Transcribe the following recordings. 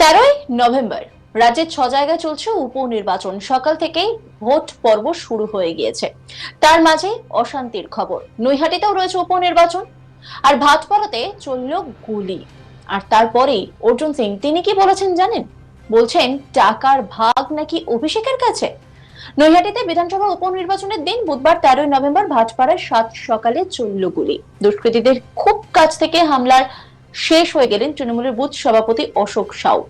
তেরোই নভেম্বর রাজ্যের ছ জায়গায় চলছে উপনির্বাচন। সকাল থেকেই ভোট পর্ব শুরু হয়ে গিয়েছে। তার মাঝে অশান্তির খবর। নৈহাটিতেও রয়েছে উপনির্বাচন। আর ভাটপাড়াতে চলল গুলি। আর তারপরেই অর্জুন সিং, তিনি কি বলেছেন জানেন? বলছেন, টাকার ভাগ নাকি অভিষেকের কাছে? নৈহাটিতে বিধানসভা উপনির্বাচনের দিন, বুধবার তেরোই নভেম্বর ভাটপাড়ায় সাত সকালে চলল গুলি। দুষ্কৃতীদের খুব কাছ থেকে হামলার শেষ হয়ে গেলেন তৃণমূলের বুথ সভাপতি অশোক সাউ।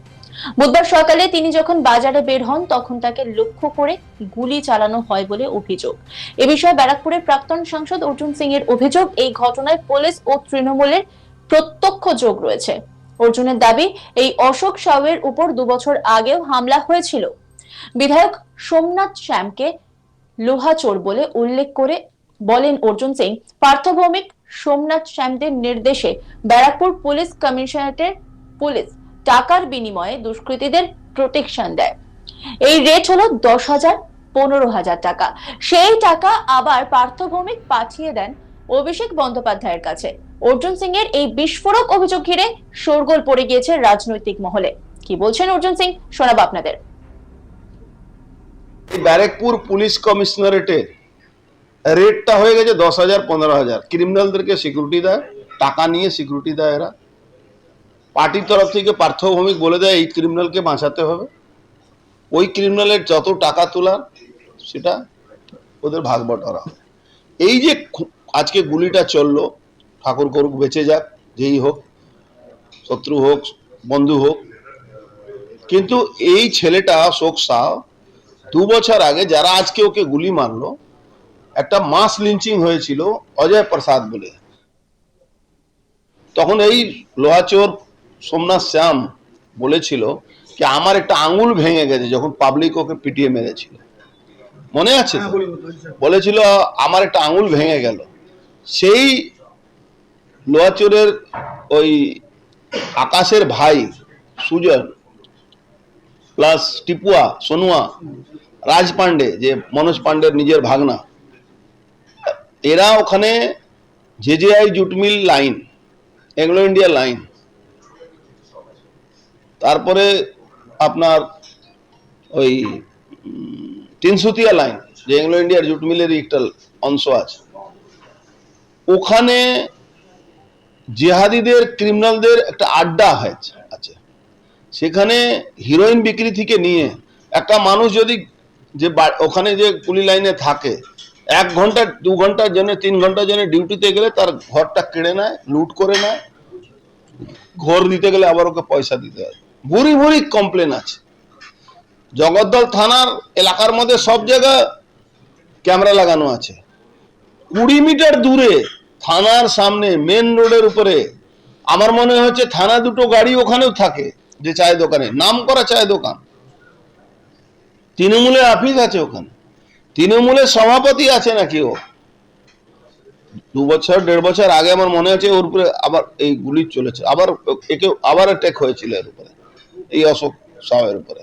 বুধবার সকালে তিনি যখন বাজারে বের হন, তখন তাকে লক্ষ্য করে গুলি চালানো হয় বলে অভিযোগ। এ বিষয়ে ব্যারাকপুরের প্রাক্তন সাংসদ অর্জুন সিং এর অভিযোগ, এই ঘটনায় পুলিশ ও তৃণমূলের প্রত্যক্ষ যোগ রয়েছে। অর্জুনের দাবি, এই অশোক সাউয়ের উপর দুবছর আগেও হামলা হয়েছিল। বিধায়ক সোমনাথ শ্যামকে লোহাচোর বলে উল্লেখ করে বলেন অর্জুন সিং, পার্থভৌমিক সোমনাথ শ্যামদের নির্দেশে ব্যারাকপুর পুলিশ কমিশনারেটের পুলিশ টাকার বিনিময়ে দুষ্কৃতীদের প্রোটেকশন দেয়। এই রেট হলো দশ হাজার, পনেরো হাজার টাকা। সেই টাকা আবার পার্থভৌমিক পাঠিয়ে দেন অভিষেক বন্দ্যোপাধ্যায়ের কাছে। অর্জুন সিং এর এই বিস্ফোরক অভিযোগ ঘিরে শোরগোল পড়ে গিয়েছে রাজনৈতিক মহলে। কি বলছেন অর্জুন সিং? শোনাবো আপনাদের। ব্যারেকপুর পুলিশ কমিশনারেটের রেটটা হয়ে গেছে দশ হাজার, পনেরো হাজার। ক্রিমিনালদেরকে সিকিউরিটি দেয়, টাকা নিয়ে সিকিউরিটি দেয় এরা। পার্টির তরফ থেকে পার্থভৌমিক বলে দেয়, এই ক্রিমিনালকে বাঁচাতে হবে। ওই ক্রিমিনালের যত টাকা তোলার, সেটা ওদের ভাগ বটরা এই যে আজকে গুলিটা চলল, ঠাকুর করুক বেঁচে যাক, যেই হোক, শত্রু হোক, বন্ধু হোক। কিন্তু এই ছেলেটা শোক শাহ দু বছর আগে যারা আজকে ওকে গুলি মারলো একটা মাস লিঞ্চিং হয়েছিল অজয় প্রসাদ বলে। তখন এই লোহাচোর সোমনাথ শ্যাম বলেছিল যে আমার একটা আঙুল ভেঙে গেছে। যখন পাবলিক ওকে পিটিয়ে মেরেছিল। মনে আছে বলেছিল আমার একটা আঙুল ভেঙে গেল। সেই লোহাচোরের ওই আকাশের ভাই সুজন প্লাস টিপুয়া সোনুয়া রাজ পান্ডে যে মনোজ পান্ডের নিজের ভাগনা এরা ওখানে JJI jute mill line Anglo India line. তারপরে আপনার ওই তিনসুতিয়া লাইন, যে এংলো ইন্ডিয়ার জুট মিলেরই একটা অংশ আছে। ওখানে জেহাদিদের, ক্রিমিনালদের একটা আড্ডা হয়েছে, আছে। সেখানে হিরোইন বিক্রি থেকে নিয়ে একটা মানুষ যদি যে ওখানে যে পুলি লাইনে থাকে এক ঘণ্টা, দু ঘণ্টার জন্য তিন ঘণ্টার জন্য ডিউটিতে গেলে তার ঘরটা কেড়ে নেয়, লুট করে নেয়। ঘর দিতে গেলে আবার ওকে পয়সা দিতে হয়। ভুরি ভুরি কমপ্লেন আছে। জগদ্দল থানার এলাকার মধ্যে সব জায়গায় ক্যামেরা লাগানো আছে। কুড়ি মিটার দূরে থানার সামনে মেন রোডের উপরে, আমার মনে হচ্ছে থানা দুটো গাড়ি ওখানেও থাকে যে চায়ের দোকানে নাম করা চায়ের দোকান। তৃণমূলের আফিস আছে ওখানে। তৃণমূলের সভাপতি আছে নাকি ও? দু বছর, দেড় বছর আগে আমার মনে হচ্ছে ওর উপরে আবার এই গুলি চলেছে। আবার একে, আবার অ্যাটাক হয়েছিল এর উপরে, এই অশোক সাহের উপরে।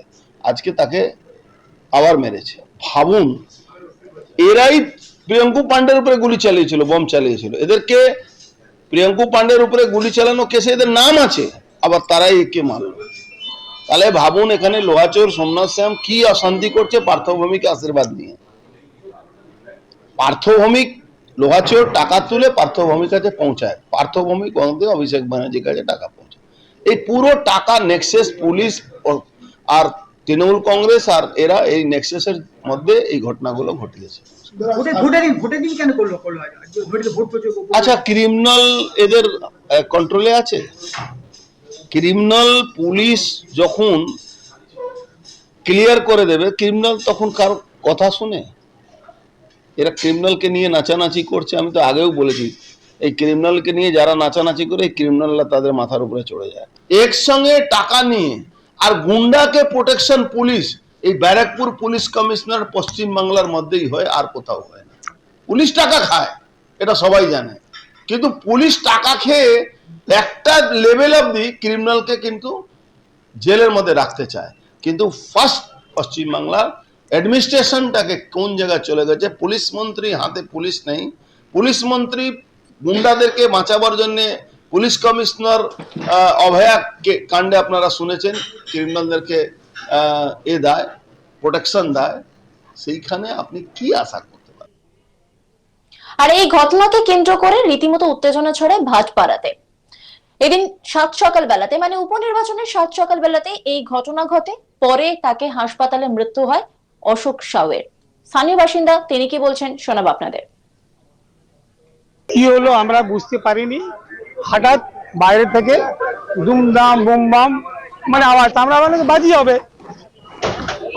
আজকে তাকে আবার মেরেছে। ভাবুন, এরাই প্রিয়ঙ্কু পান্ডের উপরে গুলি চালিয়েছিল বোম চালিয়েছিল। এদেরকে প্রিয়ঙ্কু পান্ডের উপরে গুলি চালানো কেসে এদের নাম আছে, আবার তারাই একে মারল। তাহলে ভাবুন, এখানে লোহাচোর, সোমনাথ শ্যাম কি অশান্তি করছে পার্থভূমিকে আশীর্বাদ নিয়ে। পার্থভৌমিক লোহাচোর টাকা তুলে পার্থভূমির কাছে পৌঁছায়। পার্থভৌমিক অভিষেক ব্যানার্জির কাছে টাকা পৌঁছায়। এই পুরো টাকা নেক্সেস পুলিশ আর তৃণমূল কংগ্রেস আর এরা এই নেক্সেসের মধ্যে এই ঘটনাগুলো ঘটিয়েছে। আচ্ছা ক্রিমিনাল এদের কন্ট্রোলে আছে? ক্রিমিনাল পুলিশ যখন ক্লিয়ার করে দেবে ক্রিমিনাল তখন কার কথা শুনে? এরা ক্রিমিনালকে নিয়ে নাচানাচি করছে, আমি তো আগেও বলেছি। এই ক্রিমিনালকে নিয়ে যারা নাচানাচি করে, এই ক্রিমিনালরা তাদের মাথার উপরে চড়ে যায়। একসঙ্গে টাকা নিয়ে, আর গুন্ডাকে প্রোটেকশন পুলিশ এই ব্যারাকপুর পুলিশ কমিশনার পশ্চিম বাংলার মধ্যেই হয়, আর কোথাও হয় না। পুলিশ টাকা খায়, এটা সবাই জানে। কিন্তু পুলিশ টাকা খেয়ে একটা লেভেল অবধি ক্রিমিনালকে কিন্তু জেলের মধ্যে রাখতে চায়। কিন্তু ফার্স্ট পশ্চিমবাংলার অ্যাডমিনিস্ট্রেশনটাকে কোন জায়গায় চলে গেছে? পুলিশ মন্ত্রী হাতে পুলিশ নেই। পুলিশ মন্ত্রী গুন্ডাদেরকে বাঁচাবার জন্যে পুলিশ কমিশনার অভয়া কাণ্ডে আপনারা শুনেছেন, ক্রিমিনালদেরকে এ দেয়, প্রোটেকশন দেয়। সেইখানে আপনি কি আশা করতে পারেন? আর এই ঘটনাকে কেন্দ্র করে রীতিমতো উত্তেজনা ছড়ায় ভাটপাড়াতে। এদিন সাত সকাল বেলাতে মানে উপনির্বাচনের সাত সকাল বেলাতে এই ঘটনা ঘটে। পরে তাকে হাসপাতালে মৃত্যু হয়। অশোক সাউয়ের। স্থানীয় বাসিন্দা, তিনি কি বলছেন, শোনাব আপনাদের। কি হলো আমরা বুঝতে পারিনি। হঠাৎ বাইরে থেকে দুমদাম, বুমবাম মানে আওয়াজ। আমরা মানে বাজি হবে।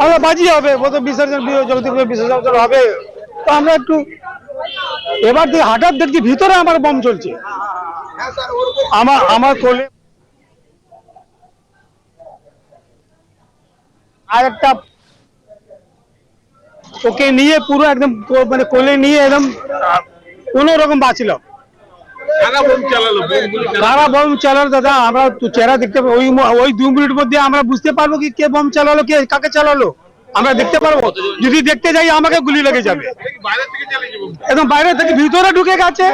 আমরা বাজি হবে। বোধ বিসর্জন জগদীপুরের বিসর্জন হবে। তো আমরা একটু এবার দিয়ে হঠাৎ দেখছি ভিতরে আমার বম চলছে। আমার আমার কোলে আর একটা ওকে নিয়ে পুরো একদম মানে কোলে নিয়ে একদম কোন রকম বাঁচল। কারা বম চালালো? দাদা আমরা চেহারা দেখতে ওই ওই দু মিনিট মধ্যে আমরা বুঝতে পারব কি কে বম চালালো কে কাকে চালালো? আমরা দেখতে পারব। যদি দেখতে যাই আমাকে গুলি লেগে যাবে। একদম বাইরে থেকে ভিতরে ঢুকে গেছে।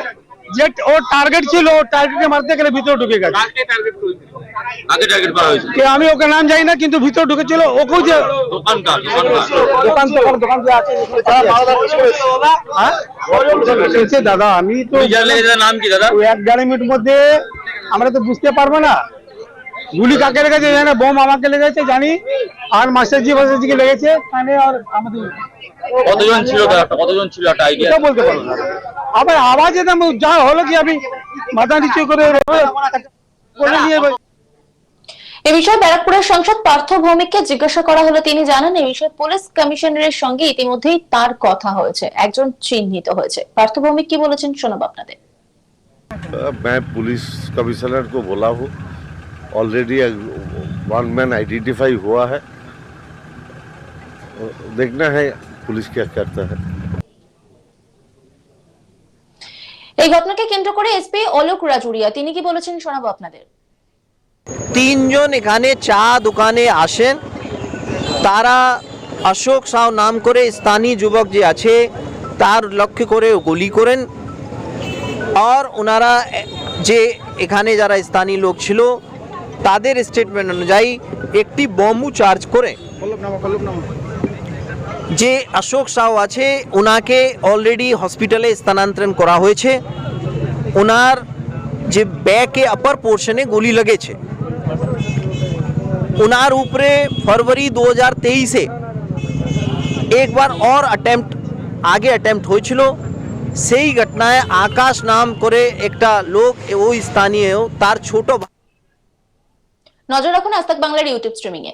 যে ওর টার্গেট ছিল ওর টার্গেটে মারতে গেলে ভিতরে ঢুকে গেছে। আগে টার্গেট করা হয়েছে কে আমি ওকে নাম জানি না কিন্তু ভিতরে ঢুকেছিল ওকেও যে দোকানকার দোকানকার দোকান দোকান যে আছে হ্যাঁ? দাদা আমি তো নাম কি দাদা? এক দেড় মিনিট মধ্যে আমরা তো বুঝতে পারব না। গুলি কাকে লেগেছে জানি বোম আমাকে লেগেছে জানি। আর মাস্টারজি মাস্টারজিকে লেগেছে কানে আর আমাদের কতজন ছিল কতজন ছিল? একটা আইডিয়া বলতে পারব না। আবার আওয়াজে তো আমি- যা হলো কি আমি মাথা নিচু করে করে নিয়ে এ বিষয়ে ব্যারাকপুরের সাংসদ পার্থ ভৌমিককে জিজ্ঞাসা করা হলে তিনি জানান এই বিষয়ে পুলিশ কমিশনারের সঙ্গে ইতিমধ্যেই তার কথা হয়েছে একজন চিহ্নিত হয়েছে পার্থ ভৌমিক কি বলেছেন শোনাব আপনাদের मैं पुलिस कमिश्नर को बोला हूँ ऑलरेडी वन मैन आइडेंटिफाई हुआ है देखना है पुलिस क्या करता है এই ঘটনাকে কেন্দ্র করে এসপি অলোক রাজুরিয়া তিনি কি বলেছেন শোনাবো আপনাদের? তিনজন এখানে চা দোকানে আসেন। তারা অশোক সাউ নাম করে স্থানীয় যুবক যে আছে তার লক্ষ্য করে গুলি করেন। আর ওনারা যে এখানে যারা স্থানীয় লোক ছিল তাদের স্টেটমেন্ট অনুযায়ী একটি বম্বু চার্জ করে। যে অশোক সাউ আছে ওনাকে অলরেডি হসপিটালে স্থানান্তরণ করা হয়েছে। ওনার যে ব্যাকে আপার পোর্শনে গুলি লেগেছে। ওনার উপরে ফরওয়ারি দু হাজার তেইশে একবার অর অ্যাটেম্প্ট আগে অ্যাটেম্প্ট হয়েছিল। সেই ঘটনায় আকাশ নাম করে একটা লোক ওই স্থানীয়, তার ছোট নজর রাখুন আজ বাংলার ইউটিউব স্ট্রিমিং এ